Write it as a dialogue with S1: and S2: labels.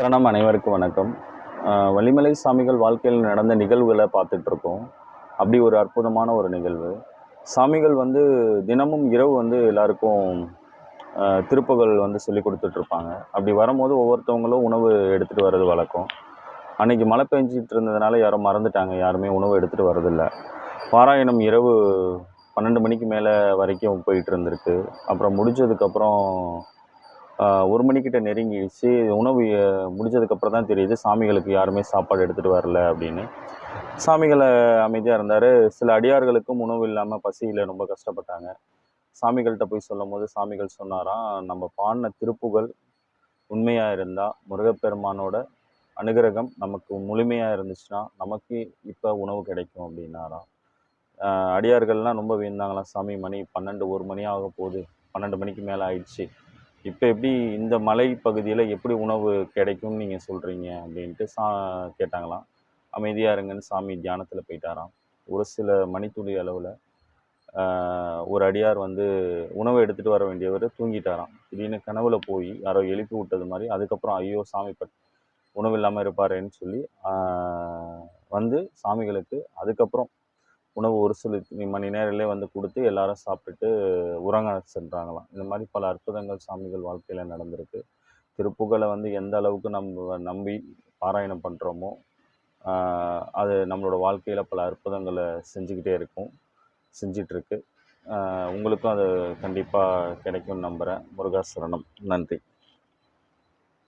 S1: சரணம் அனைவருக்கும் வணக்கம். வள்ளிமலை சாமிகள் வாழ்க்கையில் நடந்த நிகழ்வுகளை பார்த்துட்ருக்கோம். அப்படி ஒரு அற்புதமான ஒரு நிகழ்வு. சாமிகள் வந்து தினமும் இரவு வந்து எல்லாருக்கும் திருப்புகள் வந்து சொல்லி கொடுத்துட்ருப்பாங்க. அப்படி வரும்போது ஒவ்வொருத்தவங்களும் உணவு எடுத்துகிட்டு வர்றது வழக்கம். அன்றைக்கி மழை பெஞ்சிட்டு இருந்ததுனால யாரும் மறந்துட்டாங்க. யாருமே உணவு எடுத்துகிட்டு வரதில்லை பாராயணம் இரவு பன்னெண்டு மணிக்கு மேலே வரைக்கும் போயிட்டு இருந்திருக்கு. அப்புறம் முடிஞ்சதுக்கப்புறம் ஒரு மணிக்கிட்ட நெருங்கிடுச்சு. உணவு முடிஞ்சதுக்கப்புறம் தான் தெரியுது சாமிகளுக்கு யாருமே சாப்பாடு எடுத்துகிட்டு வரல அப்படின்னு. சாமிகளை அமைதியாக இருந்தார். சில அடியார்களுக்கும் உணவு இல்லாமல் பசியில் ரொம்ப கஷ்டப்பட்டாங்க. சாமிகள்கிட்ட போய் சொல்லும் போது சாமிகள் சொன்னாராம் நம்ம பாடின திருப்புகள் உண்மையாக இருந்தால் முருகப்பெருமானோட அனுகிரகம் நமக்கு முழுமையாக இருந்துச்சுன்னா நமக்கு இப்போ உணவு கிடைக்கும் அப்படின்னாராம். அடியார்கள்லாம் ரொம்ப வீழ்ந்தாங்களாம் சாமி மணி பன்னெண்டு ஒரு மணி ஆக போகுது. பன்னெண்டு மணிக்கு மேலே ஆயிடுச்சு. இப்போ எப்படி இந்த மலை பகுதியில் எப்படி உணவு கிடைக்கும்னு நீங்கள் சொல்கிறீங்க அப்படின்ட்டு சா கேட்டாங்களாம். அமைதியாக இருங்கன்னு சாமி தியானத்தில் போயிட்டாராம். ஒரு சில மணித்துளி அளவில் ஒரு அடியார் வந்து உணவை எடுத்துகிட்டு வர வேண்டியவர் தூங்கிட்டாராம். திடீர்னு கனவுல போய் யாரோ எழுப்பி விட்டது மாதிரி அதுக்கப்புறம் ஐயோ சாமி பட் உணவு இல்லாமல் இருப்பாரேன்னு சொல்லி வந்து சாமிகளுக்கு அதுக்கப்புறம் உணவு ஒரு சில மணி நேரத்திலே வந்து கொடுத்து எல்லாரும் சாப்பிட்டுட்டு உறங்க சென்றாங்களாம். இந்த மாதிரி பல அற்புதங்கள் சாமிகள் வாழ்க்கையில் நடந்திருக்கு. திருப்புகளை வந்து எந்த அளவுக்கு நம்ம நம்பி பாராயணம் பண்ணுறோமோ அது நம்மளோட வாழ்க்கையில் பல அற்புதங்களை செஞ்சுக்கிட்டே இருக்கும் செஞ்சிட்ருக்கு. உங்களுக்கும் அது கண்டிப்பாக கிடைக்கும்னு நம்புகிறேன் முருகாசரணம். நன்றி.